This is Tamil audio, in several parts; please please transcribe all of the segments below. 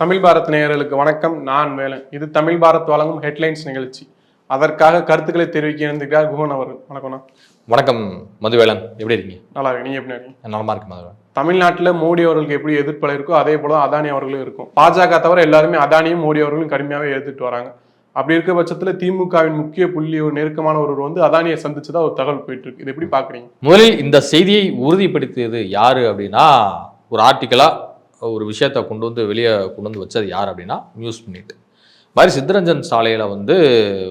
தமிழ் பாரத் நேயர்களுக்கு வணக்கம். நான் வேலன். இது தமிழ் பாரத் வழங்கும் ஹெட்லைன்ஸ் நிகழ்ச்சி. அதற்காக கருத்துக்களை தெரிவிக்க இருந்திருக்கார் குகன் அவர்கள். வணக்கம்ண்ணா வணக்கம் மதுவேலன் எப்படி இருக்கீங்க? நல்லா இருக்கு நீங்க எப்படி இருக்கீங்க? நலமா இருக்கு மதுவேலன் தமிழ்நாட்டில் மோடி அவர்களுக்கு எப்படி எதிர்ப்பலை இருக்கோ அதே போல அதானி அவர்களும் இருக்கும். பாஜக தவிர எல்லாருமே அதானியும் மோடி அவர்களும் கடுமையாகவே எதிர்த்து வராங்க. அப்படி இருக்க பட்சத்தில் திமுகவின் முக்கிய புள்ளி ஒரு நெருக்கமான ஒருவர் வந்து அதானியை சந்திச்சதா ஒரு தகவல் போயிட்டு இருக்கு இது எப்படி பாக்குறீங்க? முதலில் இந்த செய்தியை உறுதிப்படுத்தியது யாரு அப்படின்னா ஒரு ஆர்டிக்கலா ஒரு விஷயத்தை கொண்டு வந்து வெளியே கொண்டு வந்து வச்சது யார் அப்படின்னா நியூஸ் மினிட் மாதிரி சித்தரஞ்சன் சாலையில் வந்து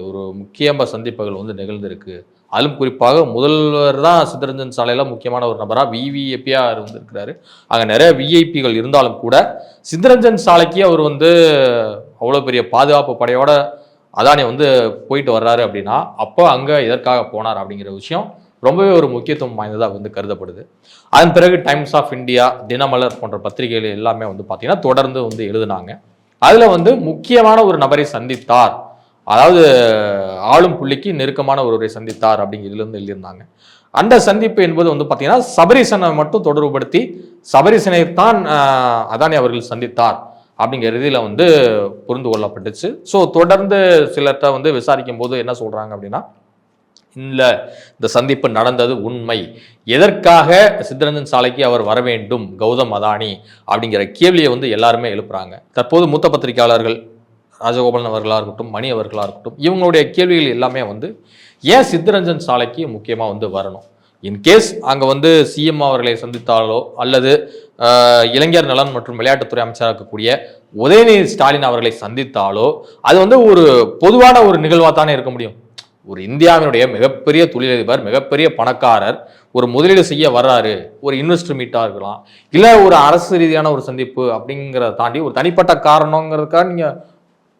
ஒரு முக்கியமாக சந்திப்புகள் வந்து நிகழ்ந்திருக்கு. அதிலும் குறிப்பாக முதல்வர் தான் சித்தரஞ்சன் சாலையில் முக்கியமான ஒரு நபராக விவிஐபியாக இருந்திருக்கிறாரு. அங்கே நிறைய விஐபிகள் இருந்தாலும் கூட சித்தரஞ்சன் சாலைக்கு அவர் வந்து அவ்வளோ பெரிய பாதுகாப்பு படையோட அதானி வந்து போயிட்டு வர்றாரு அப்படின்னா அப்போ அங்கே எதற்காக போனார் அப்படிங்கிற விஷயம் ரொம்பவே ஒரு முக்கியத்துவம் வாய்ந்ததாக வந்து கருதப்படுது. அதன் பிறகு டைம்ஸ் ஆஃப் இந்தியா தினமலர் போன்ற பத்திரிகைகள் எல்லாமே வந்து பார்த்தீங்கன்னா தொடர்ந்து வந்து எழுதுனாங்க. அதில் வந்து முக்கியமான ஒரு நபரை சந்தித்தார். அதாவது ஆளும் புள்ளிக்கு நெருக்கமான ஒருவரை சந்தித்தார் அப்படிங்கிறதுலேருந்து எழுதியிருந்தாங்க. அந்த சந்திப்பு என்பது வந்து பார்த்தீங்கன்னா சபரிசனை மட்டும் தொடர்புபடுத்தி சபரிசனை தான் அதானி அவர்கள் சந்தித்தார் அப்படிங்கிற இதில் வந்து புரிந்து கொள்ளப்பட்டுச்சு. ஸோ தொடர்ந்து சிலர்கிட்ட வந்து விசாரிக்கும் போது என்ன சொல்கிறாங்க அப்படின்னா இல்லை இந்த சந்திப்பு நடந்தது உண்மை. எதற்காக சித்தரஞ்சன் சாலைக்கு அவர் வர வேண்டும்? கௌதம் அதானி அப்படிங்கிற கேள்வியை வந்து எல்லாருமே எழுப்புறாங்க. தற்போது மூத்த பத்திரிகையாளர்கள் ராஜகோபாலன் அவர்களாக இருக்கட்டும் மணி அவர்களாக இருக்கட்டும் இவங்களுடைய கேள்விகள் எல்லாமே வந்து ஏன் சித்தரஞ்சன் சாலைக்கு முக்கியமாக வந்து வரணும்? இன்கேஸ் அங்கே வந்து சிஎம் அவர்களை சந்தித்தாலோ அல்லது இளைஞர் நலன் மற்றும் விளையாட்டுத்துறை அமைச்சராக இருக்கக்கூடிய உதயநிதி ஸ்டாலின் அவர்களை சந்தித்தாலோ அது வந்து ஒரு பொதுவான ஒரு நிகழ்வாக தானே இருக்க முடியும். ஒரு இந்தியாவினுடைய மிகப்பெரிய தொழிலதிபர் மிகப்பெரிய பணக்காரர் ஒரு முதலீடு செய்ய வர்றாரு ஒரு இன்வெஸ்டர் மீட்டாக இருக்கலாம் இல்லை ஒரு அரசு ரீதியான ஒரு சந்திப்பு அப்படிங்கிறத தாண்டி ஒரு தனிப்பட்ட காரணங்கிறதுக்காக நீங்கள்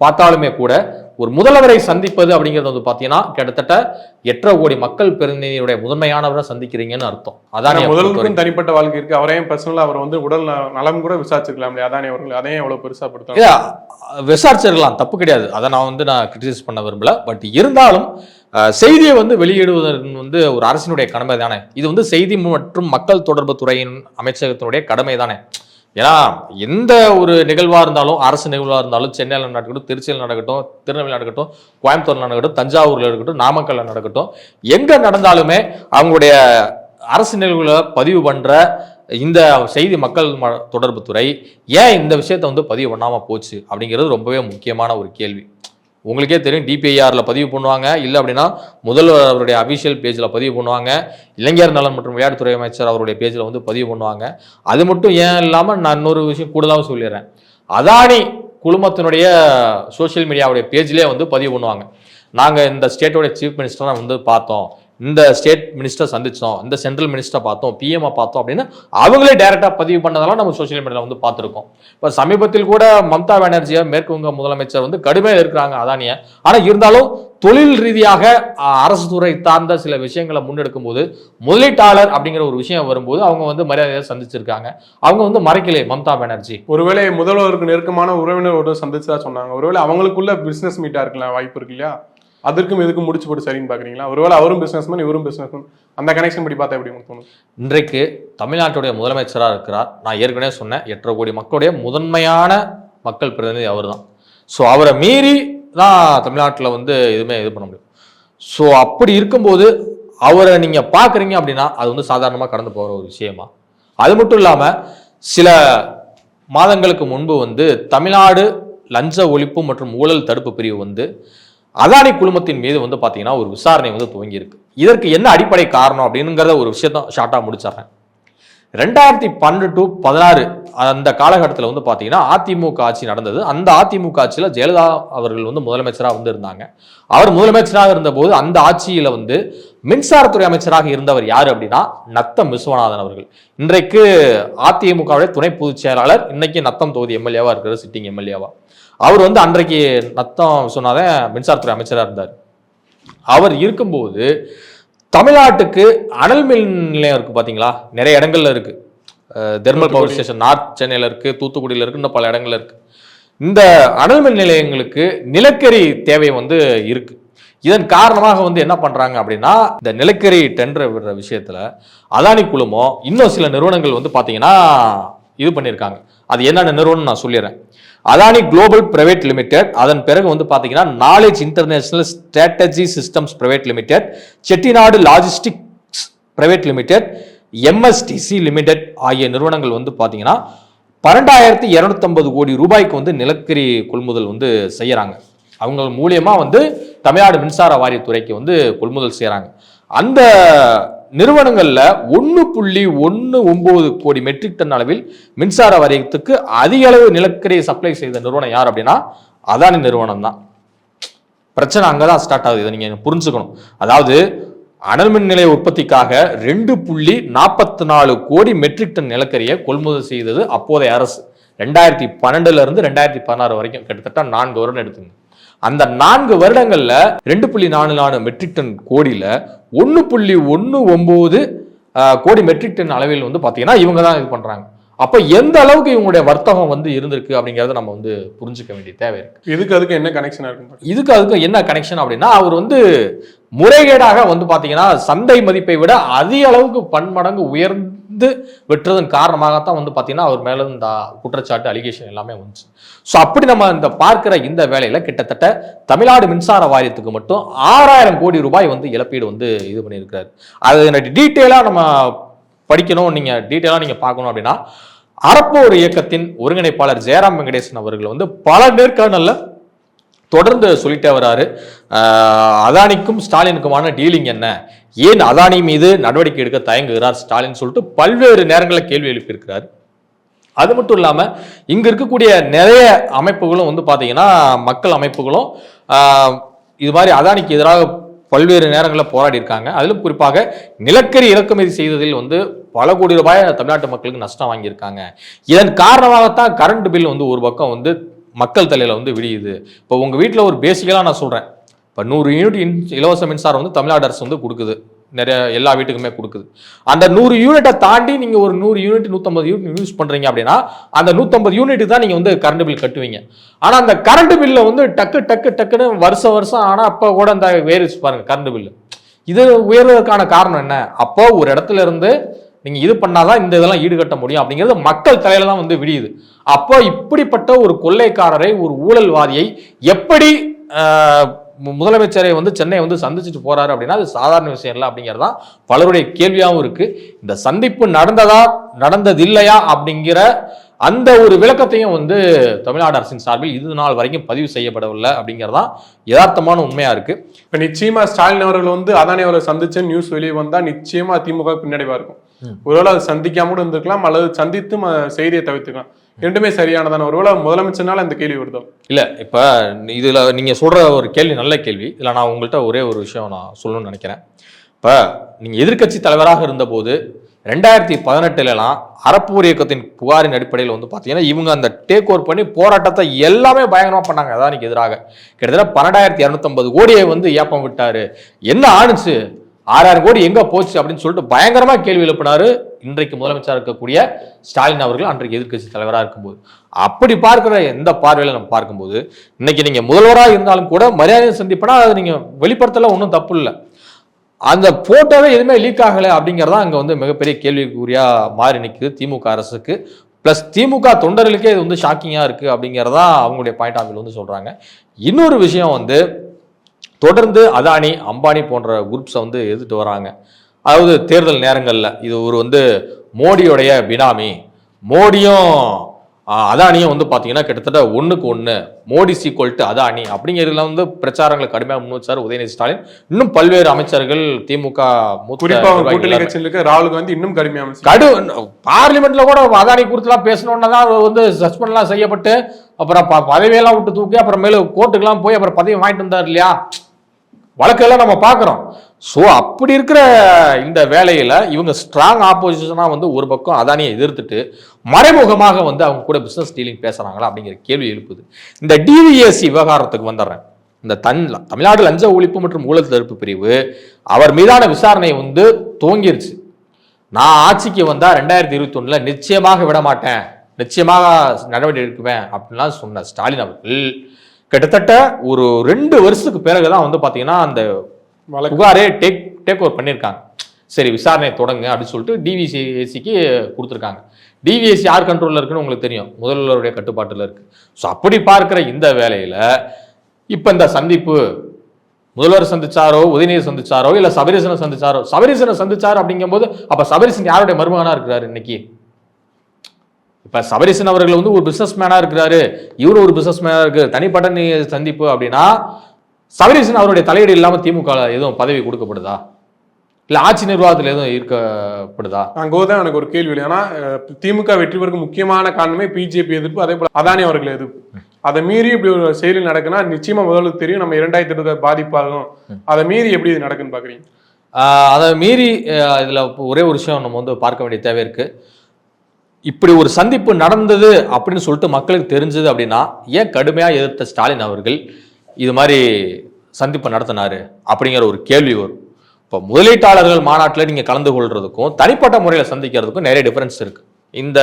பார்த்தாலுமே கூட ஒரு முதல்வரை சந்திப்பது அப்படிங்கிறது வந்து பார்த்தீங்கன்னா கிட்டத்தட்ட எட்டரை கோடி மக்கள் பிரதிநிதியுடைய முதன்மையானவரை சந்திக்கிறீங்கன்னு அர்த்தம். அதான் முதல்வருக்கும் தனிப்பட்ட வாழ்க்கை இருக்கு. அவரையும் பர்சனலா அவர் வந்து உடல் நலம் கூட விசாரிச்சிருக்கலாம் இல்லையா? அதானி அவர்கள் அதையும் எவ்வளவு பெருசா படுத்தாங்க இல்ல விசாரிச்சிருக்கலாம் தப்பு கிடையாது. அதை நான் வந்து நான் கிரிட்டிசைஸ் பண்ண விரும்பல. பட் இருந்தாலும் செய்தியை வந்து வெளியிடுவதற்கு வந்து ஒரு அரசினுடைய கடமை தானே? இது வந்து செய்தி மற்றும் மக்கள் தொடர்பு துறையின் அமைச்சகத்தினுடைய கடமை தானே? ஏன்னா எந்த ஒரு நிகழ்வாக இருந்தாலும் அரசு நிகழ்வாக இருந்தாலும் சென்னையில் நடக்கட்டும் திருச்சியில் நடக்கட்டும் திருநெல்வேலி நடக்கட்டும் கோயம்புத்தூரில் நடக்கட்டும் தஞ்சாவூரில் இருக்கட்டும் நாமக்கல்ல நடக்கட்டும் எங்கே நடந்தாலுமே அவங்களுடைய அரசு நிகழ்வுகளை பதிவு பண்ணுற இந்த செய்தி மக்கள் ம- தொடர்பு துறை ஏன் இந்த விஷயத்த வந்து பதிவு பண்ணாமல் போச்சு அப்படிங்கிறது ரொம்பவே முக்கியமான ஒரு கேள்வி. உங்களுக்கே தெரியும் டிபிஐஆரில் பதிவு பண்ணுவாங்க. இல்லை அப்படின்னா முதல்வர் அவருடைய அபிஷியல் பேஜில் பதிவு பண்ணுவாங்க. இளைஞர் நலன் மற்றும் விளையாட்டுத்துறை அமைச்சர் அவருடைய பேஜில் வந்து பதிவு பண்ணுவாங்க. அது மட்டும் ஏன் இல்லாமல் நான் இன்னொரு விஷயம் கூடுதலாகவும் சொல்லிடுறேன். அதானி குழுமத்தினுடைய சோஷியல் மீடியாவுடைய பேஜ்லேயே வந்து பதிவு பண்ணுவாங்க. நாங்கள் இந்த ஸ்டேட்டோட சீஃப் மினிஸ்டரை வந்து பார்த்தோம். இந்த ஸ்டேட் மினிஸ்டர் சந்திச்சோம் இந்த சென்ட்ரல் மினிஸ்டர் பார்த்தோம் பிஎம்ஐ பார்த்தோம் அப்படின்னு அவங்களே டேரெக்டாக பதிவு பண்ணதெல்லாம் நம்ம சோஷியல் மீடியாவில் வந்து பார்த்துருக்கோம். இப்போ சமீபத்தில் கூட மம்தா பானர்ஜியை மேற்கு வங்க முதலமைச்சர் வந்து கடுமையாக இருக்கிறாங்க அதானிய. ஆனால் இருந்தாலும் தொழில் ரீதியாக அரசு துறை சார்ந்த சில விஷயங்களை முன்னெடுக்கும் போது முதலீட்டாளர் அப்படிங்கிற ஒரு விஷயம் வரும்போது அவங்க வந்து மரியாதையை சந்திச்சிருக்காங்க. அவங்க வந்து மறைக்கலை மம்தா பானர்ஜி. ஒருவேளை முதல்வருக்கு நெருக்கமான உறவினர் ஒரு சந்திச்சதா சொன்னாங்க. ஒருவேளை அவங்களுக்குள்ள பிசினஸ் மீட்டா இருக்கலாம் வாய்ப்பு இருக்கு இல்லையா? அதற்கும் எதுக்கும் முடிச்சு போட்டு சரின்னு பாக்குறீங்களா ஒருவேளை அவரும் பிசினஸ்மேன் இவரும் பிசினஸ்மேன் அந்த கனெக்ஷன் படி பார்த்தா எப்படி தோணும்? இன்றைக்கு தமிழ்நாட்டுடைய முதலமைச்சராக இருக்கிறார். நான் ஏற்கனவே சொன்னேன் எட்டரை கோடி மக்களுடைய முதன்மையான மக்கள் பிரதிநிதி அவர் தான் ஸோ அவரை மீறி தான் தமிழ்நாட்டில் வந்து எதுவுமே இது பண்ண முடியும். ஸோ அப்படி இருக்கும்போது அவரை நீங்கள் பார்க்குறீங்க அப்படின்னா அது வந்து சாதாரணமாக கடந்து போகிற ஒரு விஷயமா? அது மட்டும் இல்லாமல் சில மாதங்களுக்கு முன்பு வந்து தமிழ்நாடு லஞ்ச ஒழிப்பு மற்றும் ஊழல் தடுப்பு பிரிவு வந்து அதானி குழுமத்தின் மீது வந்து பார்த்தீங்கன்னா ஒரு விசாரணை வந்து துவங்கியிருக்கு. இதற்கு என்ன அடிப்படை காரணம் அப்படிங்கிறத ஒரு விஷயத்த ஷார்ட்டாக முடிச்சிடுறேன். ரெண்டாயிரத்தி பன்னெண்டு டு பதினாறு அந்த காலகட்டத்தில் வந்து பார்த்தீங்கன்னா அதிமுக ஆட்சி நடந்தது. அந்த அதிமுக ஆட்சியில் ஜெயலலிதா அவர்கள் வந்து முதலமைச்சராக வந்து இருந்தாங்க. அவர் முதலமைச்சராக இருந்தபோது அந்த ஆட்சியில் வந்து மின்சாரத்துறை அமைச்சராக இருந்தவர் யார் அப்படின்னா நத்தம் விஸ்வநாதன் அவர்கள். இன்றைக்கு அதிமுகவுடைய துணை பொதுச் செயலாளர் இன்னைக்கு நத்தம் தொகுதி எம்எல்ஏவா இருக்கிற சிட்டிங் எம்எல்ஏவா. அவர் வந்து அன்றைக்கு நத்தம் விஸ்வநாதன் மின்சாரத்துறை அமைச்சராக இருந்தார். அவர் இருக்கும்போது தமிழ்நாட்டுக்கு அனல் மின் நிலையம் இருக்கு பாத்தீங்களா? நிறைய இடங்கள்ல இருக்கு. Ah thermal power station north சென்னையில இருக்கு தூத்துக்குடியில இருக்கு இன்னும் பல இடங்கள்ல இருக்கு. இந்த அனல் மின் நிலையங்களுக்கு நிலக்கரி தேவை வந்து இருக்கு. இதன் காரணமாக வந்து என்ன பண்றாங்க அப்படின்னா இந்த நிலக்கரி டெண்டர் விடுற விஷயத்துல அதானி குழுமம் இன்னும் சில நிறுவனங்கள் வந்து பாத்தீங்கன்னா இது பண்ணியிருக்காங்க. அது என்னென்ன நிறுவனம் நான் சொல்லிடுறேன். அதானி குளோபல் பிரைவேட் லிமிடெட் அதன் பிறகு வந்து பார்த்தீங்கன்னா knowledge international strategy systems private limited Chettinad logistics private limited MSTC limited ஆகிய நிறுவனங்கள் வந்து பார்த்தீங்கன்னா பன்னெண்டாயிரத்தி இரநூத்தம்பது கோடி ரூபாய்க்கு வந்து நிலக்கரி கொள்முதல் வந்து செய்யறாங்க. அவங்க மூலியமா வந்து தமிழ்நாடு மின்சார வாரியத்துறைக்கு வந்து கொள்முதல் செய்யறாங்க. அந்த நிறுவனங்களில் ஒன்று புள்ளி ஒன்று ஒன்பது கோடி மெட்ரிக் டன் அளவில் மின்சார வாரியத்துக்கு அதிக அளவு நிலக்கரியை சப்ளை செய்த நிறுவனம் யார் அப்படின்னா அதானி நிறுவனம் தான். பிரச்சனை அங்கதான் ஸ்டார்ட் ஆகுது. இதை நீங்கள் புரிஞ்சுக்கணும். அதாவது அனல் மின் நிலைய உற்பத்திக்காக ரெண்டு புள்ளி நாற்பத்தி நாலு கோடி மெட்ரிக் டன் நிலக்கரியை கொள்முதல் செய்தது அப்போதைய அரசு. ரெண்டாயிரத்தி பன்னெண்டுல இருந்து ரெண்டாயிரத்தி பதினாறு வரைக்கும் கிட்டத்தட்ட நான்கு வருடம் எடுத்துங்க. அந்த நான்கு வருடங்கள்ல ரெண்டு புள்ளி நாலு நாலு மெட்ரிக் டன் கோடியில ஒன்று புள்ளி ஒன்று ஒன்பது கோடி மெட்ரிக் டன் அளவில் வந்து பார்த்தீங்கன்னா இவங்க தான் இது பண்றாங்க. அப்ப எந்த அளவுக்கு இவங்களுடைய வர்த்தகம் வந்து இருந்திருக்கு அப்படிங்கறத நம்ம வந்து புரிஞ்சுக்க வேண்டிய தேவை இருக்கு. இதுக்கு அதுக்கு என்ன கனெக்ஷனா இருக்கும்? இதுக்கு அதுக்கு என்ன கனெக்ஷன் அப்படின்னா அவர் வந்து முறைகேடாக வந்து பாத்தீங்கன்னா சந்தை மதிப்பை விட அதிக அளவுக்கு பன்மடங்கு உயர்ந்து வெற்றதன் காரணமாகத்தான் வந்து பார்த்தீங்கன்னா அவர் மேலே இந்த குற்றச்சாட்டு அலிகேஷன் எல்லாமே வந்துச்சு. ஸோ அப்படி நம்ம இந்த பார்க்குற இந்த வேலையில் கிட்டத்தட்ட தமிழ்நாடு மின்சார வாரியத்துக்கு மட்டும் ஆறாயிரம் கோடி ரூபாய் வந்து இழப்பீடு வந்து இது பண்ணியிருக்கிறாரு. அது டீட்டெயிலாக நம்ம படிக்கணும். நீங்கள் டீட்டெயிலாக நீங்கள் பார்க்கணும் அப்படின்னா அறப்போர் இயக்கத்தின் ஒருங்கிணைப்பாளர் ஜெயராம் வெங்கடேசன் அவர்கள் வந்து பல நேர்காணலில் தொடர்ந்து சொல்லிட்டே வராரு. அதானிக்கும் ஸ்டாலினுக்குமான டீலிங் என்ன? ஏன் அதானி மீது நடவடிக்கை எடுக்க தயங்குகிறார் ஸ்டாலின் சொல்லிட்டு பல்வேறு நேரங்களில் கேள்வி எழுப்பியிருக்கிறார். அது மட்டும் இல்லாமல் இங்க இருக்கக்கூடிய நிறைய அமைப்புகளும் வந்து பார்த்தீங்கன்னா மக்கள் அமைப்புகளும் இது மாதிரி அதானிக்கு எதிராக பல்வேறு நேரங்களில் போராடி இருக்காங்க. அதிலும் குறிப்பாக நிலக்கரி இறக்குமதி செய்ததில் வந்து பல கோடி ரூபாய் தமிழ்நாட்டு மக்களுக்கு நஷ்டம் வாங்கியிருக்காங்க. இதன் காரணமாகத்தான் கரண்ட் பில் வந்து ஒரு பக்கம் வந்து மக்கள் தலையில் வந்து விடியுது. இப்போ உங்கள் வீட்டில் ஒரு பேசிக்கலாக நான் சொல்கிறேன் இப்போ நூறு யூனிட் இன்- இலவச மின்சாரம் வந்து தமிழ்நாடு அரசு வந்து கொடுக்குது. நிறைய எல்லா வீட்டுக்குமே கொடுக்குது. அந்த நூறு யூனிட்டை தாண்டி நீங்கள் ஒரு நூறு யூனிட் நூற்றம்பது யூனிட் யூஸ் பண்ணுறீங்க அப்படின்னா அந்த நூற்றம்பது யூனிட் தான் நீங்கள் வந்து கரண்ட் பில் கட்டுவீங்க. ஆனால் அந்த கரண்ட் பில்ல வந்து டக்கு டக்கு டக்குன்னு வருஷம் வருஷம் ஆனால் அப்போ கூட அந்த வேறு பாருங்கள் கரண்ட் பில்லு இது உயர்வதற்கான காரணம் என்ன? அப்போ ஒரு இடத்துல இருந்து நீங்கள் இது பண்ணாதான் இந்த இதெல்லாம் ஈடுகட்ட முடியும் அப்படிங்கிறது மக்கள் தலையில தான் வந்து விடியுது அப்போ இப்படிப்பட்ட ஒரு கொள்ளைக்காரரை ஒரு ஊழல்வாதியை எப்படி முதலமைச்சரை வந்து சென்னை வந்து சந்திச்சுட்டு போறாரு அப்படின்னா அது சாதாரண விஷயம் இல்லை அப்படிங்கிறது தான் பலருடைய கேள்வியாகவும் இருக்கு. இந்த சந்திப்பு நடந்ததா நடந்தது இல்லையா அப்படிங்கிற அந்த ஒரு விளக்கத்தையும் வந்து தமிழ்நாடு அரசின் சார்பில் இது நாள் வரைக்கும் பதிவு செய்யப்படவில்லை அப்படிங்கிறதான் யதார்த்தமான உண்மையா இருக்கு. இப்போ நிச்சயமா ஸ்டாலின் அவர்கள் வந்து அதானே அவரை சந்திச்ச நியூஸ் வெளியே வந்தா நிச்சயமா திமுக பின்னடைவா இருக்கும். ஒருவேளை அது சந்திக்காம கூட இருந்திருக்கலாம் அல்லது சந்தித்து செய்தியை தவிர்த்துக்கலாம். இரண்டுமே சரியானதான? ஒருவேளை முதலமைச்சர்னால இந்த கேள்வி வருதோ? இல்ல இப்ப இதுல நீங்க சொல்ற ஒரு கேள்வி நல்ல கேள்வி. இல்ல நான் உங்கள்கிட்ட ஒரே ஒரு விஷயம் நான் சொல்லணும்னு நினைக்கிறேன். இப்ப நீங்க எதிர்க்கட்சி தலைவராக இருந்தபோது ரெண்டாயிரத்தி பதினெட்டுலலாம் அறப்போர் இயக்கத்தின் புகாரின் அடிப்படையில் வந்து பார்த்தீங்கன்னா இவங்க அந்த டேக் ஓவர் பண்ணி போராட்டத்தை எல்லாமே பயங்கரமா பண்ணாங்க. அதானிக்கு எதிராக. கிட்டத்தட்ட பன்னெண்டாயிரத்தி இரநூத்தம்பது கோடியை வந்து ஏப்பம் விட்டாரு. என்ன ஆணுச்சு? ஆறாயிரம் கோடி எங்க போச்சு அப்படின்னு சொல்லிட்டு பயங்கரமா கேள்வி எழுப்பினாரு இன்றைக்கு முதலமைச்சராக இருக்கக்கூடிய ஸ்டாலின் அவர்கள் அன்றைக்கு எதிர்க்கட்சி தலைவராக இருக்கும்போது. அப்படி பார்க்கிற எந்த பார்வையில நம்ம பார்க்கும்போது இன்னைக்கு நீங்க முதல்வராக இருந்தாலும் கூட மரியாதையை சந்திப்பனா அதை நீங்க வெளிப்படுத்தல ஒன்றும் தப்பு இல்லை. அந்த போட்டோவே எதுவுமே லீக் ஆகலை அப்படிங்கிறதா அங்கே வந்து மிகப்பெரிய கேள்விக்குறியா மாறி நிற்குது திமுக அரசுக்கு. ப்ளஸ் திமுக தொண்டர்களுக்கே இது வந்து ஷாக்கிங்காக இருக்குது அப்படிங்கிறதா அவங்களுடைய பாயிண்ட் ஆஃப் வந்து சொல்கிறாங்க இன்னொரு விஷயம் வந்து தொடர்ந்து அதானி அம்பானி போன்ற குரூப்ஸை வந்து எதிர்த்து வராங்க. அதாவது தேர்தல் நேரங்களில் இது ஒரு வந்து மோடியோடைய பினாமி. மோடியும் அதானியும் வந்து பார்த்தீங்கன்னா கிட்டத்தட்ட ஒண்ணுக்கு ஒன்று மோடி சீக்வல் டு அதானி அப்படிங்கிறதுல வந்து பிரச்சாரங்களை கடுமையாக முன் வச்சார் உதயநிதி ஸ்டாலின். இன்னும் பல்வேறு அமைச்சர்கள் திமுக கூட்டணி ராகுல் காந்தி இன்னும் கடுமையான கடு பார்லிமெண்ட்ல கூட அதானி குறித்துலாம் பேசணும்னா தான் வந்து சஸ்பெண்ட்லாம் செய்யப்பட்டு அப்புறம் ப- பதவியெல்லாம் விட்டு தூக்கி அப்புறம் மேல கோர்ட்டுக்கெல்லாம் போய் அப்புறம் பதவி வாங்கிட்டு வந்தார் இல்லையா? வழக்கெல்லாம் நம்ம பார்க்குறோம். ஸோ அப்படி இருக்கிற இந்த வேலையில் இவங்க ஸ்ட்ராங் ஆப்போசிஷனாக வந்து ஒரு பக்கம் அதானியை எதிர்த்துட்டு மறைமுகமாக வந்து அவங்க கூட பிஸ்னஸ் டீலிங் பேசுகிறாங்களா அப்படிங்கிற கேள்வி எழுப்புது. இந்த டிவிஎஸ்சி விவகாரத்துக்கு வந்துடுறேன். இந்த தன் தமிழ்நாடு லஞ்ச ஒழிப்பு மற்றும் ஊழல் தடுப்பு பிரிவு அவர் மீதான விசாரணை வந்து துவங்கிருச்சு. நான் ஆட்சிக்கு வந்தால் ரெண்டாயிரத்தி இருபத்தி நிச்சயமாக விட மாட்டேன் நிச்சயமாக நடவடிக்கை எடுக்குவேன் அப்படின்லாம் சொன்ன ஸ்டாலின் அவர்கள். கிட்டத்தட்ட ஒரு ரெண்டு வருஷத்துக்கு பிறகுதான் வந்து பாத்தீங்கன்னா அந்த புகாரே டேக் டேக் ஓவர் பண்ணியிருக்காங்க. சரி விசாரணை தொடங்க அப்படின்னு சொல்லிட்டு டிவிசிஏசிக்கு கொடுத்துருக்காங்க. டிவிஎஸ் யார் கண்ட்ரோலில் இருக்குன்னு உங்களுக்கு தெரியும். முதல்வருடைய கட்டுப்பாட்டில் இருக்கு. ஸோ அப்படி பார்க்கிற இந்த வேலையில இப்போ இந்த சந்திப்பு முதல்வர் சந்திச்சாரோ உதயநிதி சந்திச்சாரோ இல்ல சபரீசனை சந்திச்சாரோ சபரீசனை சந்திச்சாரு அப்படிங்கும்போது அப்ப சபரீசன் யாருடைய மருமகனா இருக்கிறாரு இன்னைக்கு? இப்ப சபரீசன் அவர்கள் வந்து ஒரு பிசினஸ் மேனா இருக்கிறாரு. இவரு ஒரு பிசினஸ் மேனா இருக்கு. தனிப்பட்ட நீ சந்திப்பு அப்படின்னா சபரீசன் அவருடைய தலையீடு இல்லாம திமுக எதுவும் பதவி கொடுக்கப்படுதா? இல்ல ஆட்சி நிர்வாகத்தில் எதுவும் இருக்கப்படுதா? அங்கோதான் எனக்கு ஒரு கேள்வி. ஏன்னா திமுக வெற்றி பெறுக்கு முக்கியமான காரணமே பிஜேபி எதிர்ப்பு. அதே போல அதானி அவர்கள் எதிர்ப்பு. அதை மீறி இப்படி ஒரு செயல் நடக்குன்னா நிச்சயமா முதல்ல தெரியும். நம்ம இரண்டாயிரத்தி இருபது பாதிப்பாகும். அதை மீறி எப்படி இது நடக்குன்னு பாக்குறீங்க? ஆஹ் அதை மீறி இதுல ஒரே ஒரு விஷயம் நம்ம வந்து பார்க்க வேண்டிய தேவை இருக்கு. இப்படி ஒரு சந்திப்பு நடந்தது அப்படின்னு சொல்லிட்டு மக்களுக்கு தெரிஞ்சது அப்படின்னா ஏன் கடுமையாக எதிர்த்த ஸ்டாலின் அவர்கள் இது மாதிரி சந்திப்பு நடத்தினாரு அப்படிங்கிற ஒரு கேள்வி வரும். இப்போ முதலீட்டாளர்கள் மாநாட்டில் நீங்கள் கலந்து கொள்றதுக்கும் தனிப்பட்ட முறையில் சந்திக்கிறதுக்கும் நிறைய டிஃபரன்ஸ் இருக்கு. இந்த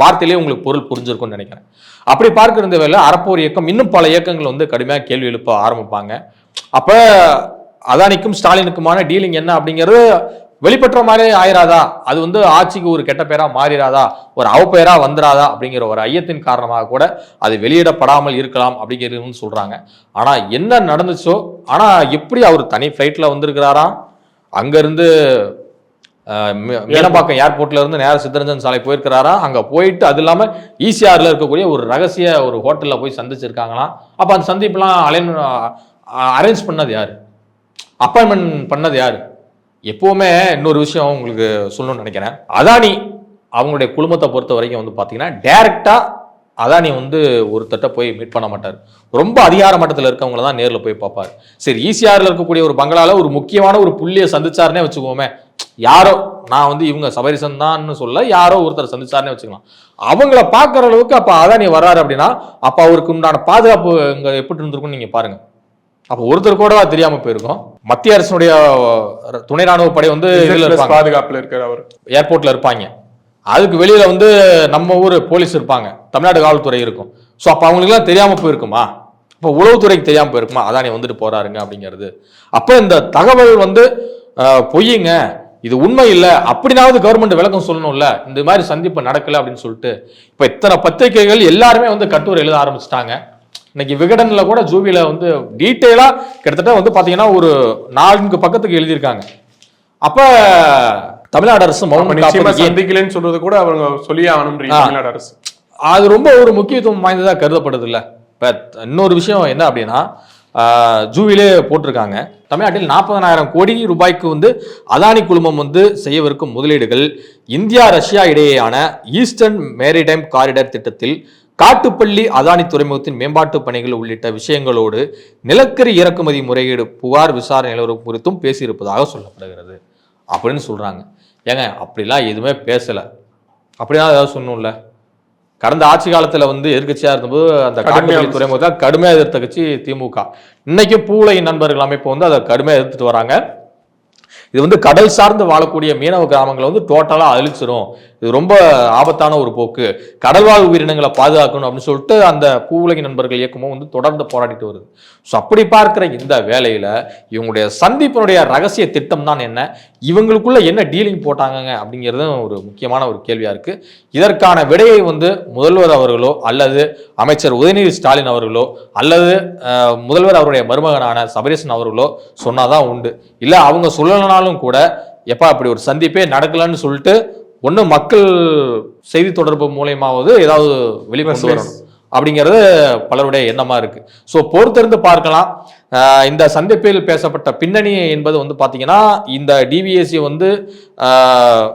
வார்த்தையிலே உங்களுக்கு பொருள் புரிஞ்சிருக்கும்னு நினைக்கிறேன். அப்படி பார்க்கிற வேலை அறப்போர் இயக்கம் இன்னும் பல இயக்கங்கள் வந்து கடுமையாக கேள்வி எழுப்ப ஆரம்பிப்பாங்க. அப்போ அதானிக்கும் ஸ்டாலினுக்குமான டீலிங் என்ன அப்படிங்கிறது வெளிப்பற்ற மாதிரி ஆயிராதா? அது வந்து ஆட்சிக்கு ஒரு கெட்ட பேரா மாறிராதா? ஒரு அவப்பெயரா வந்துராதா? அப்படிங்கிற ஒரு ஐயத்தின் காரணமாக கூட அது வெளியிடப்படாமல் இருக்கலாம் அப்படிங்கிறது சொல்றாங்க. ஆனா என்ன நடந்துச்சோ ஆனா எப்படி அவர் தனி ஃபிளைட்ல வந்திருக்கிறாராம் அங்கிருந்து மீனம்பாக்கம் ஏர்போர்ட்ல இருந்து நேரா சித்தரஞ்சன் சாலை போயிருக்கிறாரா? அங்க போயிட்டு அது இல்லாம ஈசிஆர்ல இருக்கக்கூடிய ஒரு ரகசிய ஒரு ஹோட்டல்ல போய் சந்திச்சிருக்காங்களாம் அப்ப அந்த சந்திப்புலாம் அலைன் அரேஞ்ச் பண்ணது யாரு? அப்பாயின்மெண்ட் பண்ணது யாரு? எப்போவுமே இன்னொரு விஷயம் உங்களுக்கு சொல்லணும்னு நினைக்கிறேன். அதானி அவங்களுடைய குழுமத்தை பொறுத்த வரைக்கும் வந்து பார்த்தீங்கன்னா டேரெக்டாக அதானி வந்து ஒருத்தட்ட போய் மீட் பண்ண மாட்டார். ரொம்ப அதிகார மட்டத்தில் இருக்கவங்கள தான் நேரில் போய் பார்ப்பார். சரி ஈசிஆரில் இருக்கக்கூடிய ஒரு பங்களால ஒரு முக்கியமான ஒரு புள்ளியை சந்திச்சாருன்னே வச்சுக்கோமே யாரோ நான் வந்து இவங்க சபரிசன் தான்னு சொல்ல யாரோ ஒருத்தர் சந்திச்சாருன்னே வச்சுக்கலாம். அவங்கள பார்க்குற அளவுக்கு அப்போ அதானி வர்றாரு அப்படின்னா அப்போ அவருக்கு உண்டான பாதுகாப்பு இங்கே எப்படி இருந்திருக்கும்னு நீங்கள் பாருங்கள் அப்போ ஒருத்தர் கூட தெரியாம போயிருக்கும். மத்திய அரசினுடைய துணை ராணுவ படை வந்து பாதுகாப்புல இருக்காரு அவர். ஏர்போர்ட்ல இருப்பாங்க. அதுக்கு வெளியில வந்து நம்ம ஊர் போலீஸ் இருப்பாங்க. தமிழ்நாடு காவல்துறை இருக்கும். ஸோ அப்போ அவங்களுக்குலாம் தெரியாம போயிருக்குமா? இப்போ உளவுத்துறைக்கு தெரியாம போயிருக்குமா? அதானி வந்துட்டு போறாருங்க அப்படிங்கிறது. அப்போ இந்த தகவல் வந்து பொய்யுங்க இது உண்மை இல்லை. அப்படினாவது கவர்மெண்ட் விளக்கம் சொல்லணும்ல. இந்த மாதிரி சந்திப்பு நடக்கல அப்படின்னு சொல்லிட்டு. இப்போ இத்தனை பத்திரிகைகள் எல்லாருமே வந்து கட்டுரை எழுத ஆரம்பிச்சிட்டாங்க. இன்னைக்கு விகடன்ல கூட ஜூவில வந்து டீட்டெயிலா கிட்டத்தட்ட வந்து பாத்தீங்கன்னா ஒரு நான்கு பக்கத்துக்கு எழுதியிருக்காங்க அப்ப தமிழ்நாடு அரசு மௌனம்? சந்திக்கலன்னு சொல்றது கூட அவங்க சொல்லியே ஆகணும்ன்றீங்க ஆ. தமிழ்நாடு அரசு அது ரொம்ப ஒரு முக்கியத்துவம் வாய்ந்ததா கருதப்படுது இல்ல இப்ப இன்னொரு விஷயம் என்ன அப்படின்னா ஜூவிலே போட்டிருக்காங்க தமிழ்நாட்டில் நாற்பதனாயிரம் கோடி ரூபாய்க்கு வந்து அதானி குழுமம் வந்து செய்யவிருக்கும் முதலீடுகள் இந்தியா ரஷ்யா இடையேயான ஈஸ்டர்ன் மேரிடைம் காரிடர் திட்டத்தில் காட்டுப்பள்ளி அதானி துறைமுகத்தின் மேம்பாட்டு பணிகள் உள்ளிட்ட விஷயங்களோடு நிலக்கரி இறக்குமதி முறையீடு புகார் விசாரணை நிலவரம் குறித்தும் பேசியிருப்பதாக சொல்லப்படுகிறது. அப்படின்னு சொல்றாங்க. ஏங்க அப்படிலாம் எதுவுமே பேசல. அப்படிலாம் ஏதாவது சொன்னோம்ல கடந்த ஆட்சி காலத்துல வந்து எதிர்க்கட்சியா இருந்தபோது அந்த காட்டுப்பள்ளி. துறைமுகத்தை கடுமையா எதிர்த்த கட்சி திமுக இன்னைக்கும் பூலை நண்பர்கள் அமைப்பு வந்து அதை கடுமையா எதிர்த்துட்டு வராங்க. இது வந்து கடல் சார்ந்து வாழக்கூடிய மீனவ கிராமங்களை வந்து டோட்டலாக அழிச்சிரும். இது ரொம்ப ஆபத்தான ஒரு போக்கு. கடல்வாழ் உயிரினங்களை பாதுகாக்கணும் அப்படின்னு சொல்லிட்டு அந்த பூவுலகி நண்பர்கள் இயக்கமும் வந்து தொடர்ந்து போராடிட்டு வருது. ஸோ அப்படி பார்க்கிற இந்த வேலையில் இவங்களுடைய சந்திப்பினுடைய ரகசிய திட்டம் தான் என்ன? இவங்களுக்குள்ள என்ன டீலிங் போட்டாங்கங்க? அப்படிங்கிறதும் ஒரு முக்கியமான ஒரு கேள்வியா இருக்கு. இதற்கான விடையை வந்து முதல்வர் அவர்களோ அல்லது அமைச்சர் உதயநிதி ஸ்டாலின் அவர்களோ அல்லது முதல்வர் அவருடைய மருமகனான சபரீசன் அவர்களோ சொன்னாதான் உண்டு. இல்லை அவங்க சொல்லலைனாலும் கூட எப்பா அப்படி ஒரு சந்திப்பே நடக்கலன்னு சொல்லிட்டு ஒண்ணு மக்கள் செய்தி தொடர்பு மூலியமாவது ஏதாவது வரணும். அப்படிங்கிறது பலருடைய எண்ணமா இருக்கு. ஸோ பொறுத்திருந்து பார்க்கலாம். இந்த சந்திப்பில் பேசப்பட்ட பின்னணி என்பது வந்து பாத்தீங்கன்னா இந்த டிவிஎஸ்சி வந்து ஆஹ்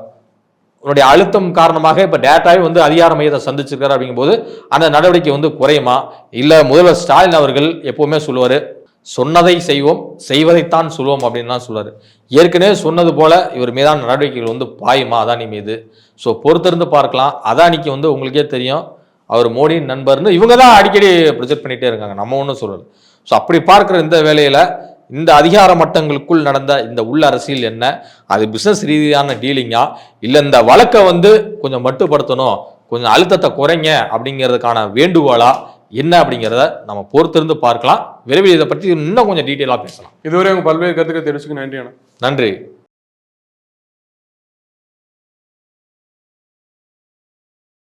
உன்னுடைய அழுத்தம் காரணமாக இப்ப டேட்டாவே வந்து அதிகார மையத்தை சந்திச்சிருக்காரு அப்படிங்கும்போது அந்த நடவடிக்கை வந்து குறையுமா? இல்ல முதல்வர் ஸ்டாலின் அவர்கள் எப்பவுமே சொல்லுவாரு சொன்னதை செய்வோம் செய்வதைத்தான் சொல்லுவோம் அப்படின்னு தான் சொல்வார் ஏற்கனவே சொன்னது போல இவர் மீதான நடவடிக்கைகள் வந்து பாயுமா அதானி மீது? ஸோ பொறுத்திருந்து பார்க்கலாம். அதானிக்கு வந்து உங்களுக்கே தெரியும் அவர் மோடியின் நண்பர்னு இவங்க தான் அடிக்கடி ப்ரொஜெக்ட் பண்ணிகிட்டே இருக்காங்க. நம்ம ஒன்றும் சொல்லல. ஸோ அப்படி பார்க்குற இந்த வேலையில் இந்த அதிகார மட்டங்களுக்குள் நடந்த இந்த உள்ள அரசியல் என்ன? அது பிஸ்னஸ் ரீதியான டீலிங்கா இல்லை இந்த வழக்கை வந்து கொஞ்சம் மட்டுப்படுத்தணும் கொஞ்சம் அழுத்தத்தை குறைங்க அப்படிங்கிறதுக்கான வேண்டுகோளா? என்ன அப்படிங்கிறத நம்ம பொறுத்திருந்து பார்க்கலாம். விரைவில் இதை பற்றி இன்னும் கொஞ்சம் டீட்டெயிலாக பேசலாம். இதுவரை உங்க பல்வேறு கருத்துக்கள் தெரிவிச்சுக்க நன்றி நன்றி.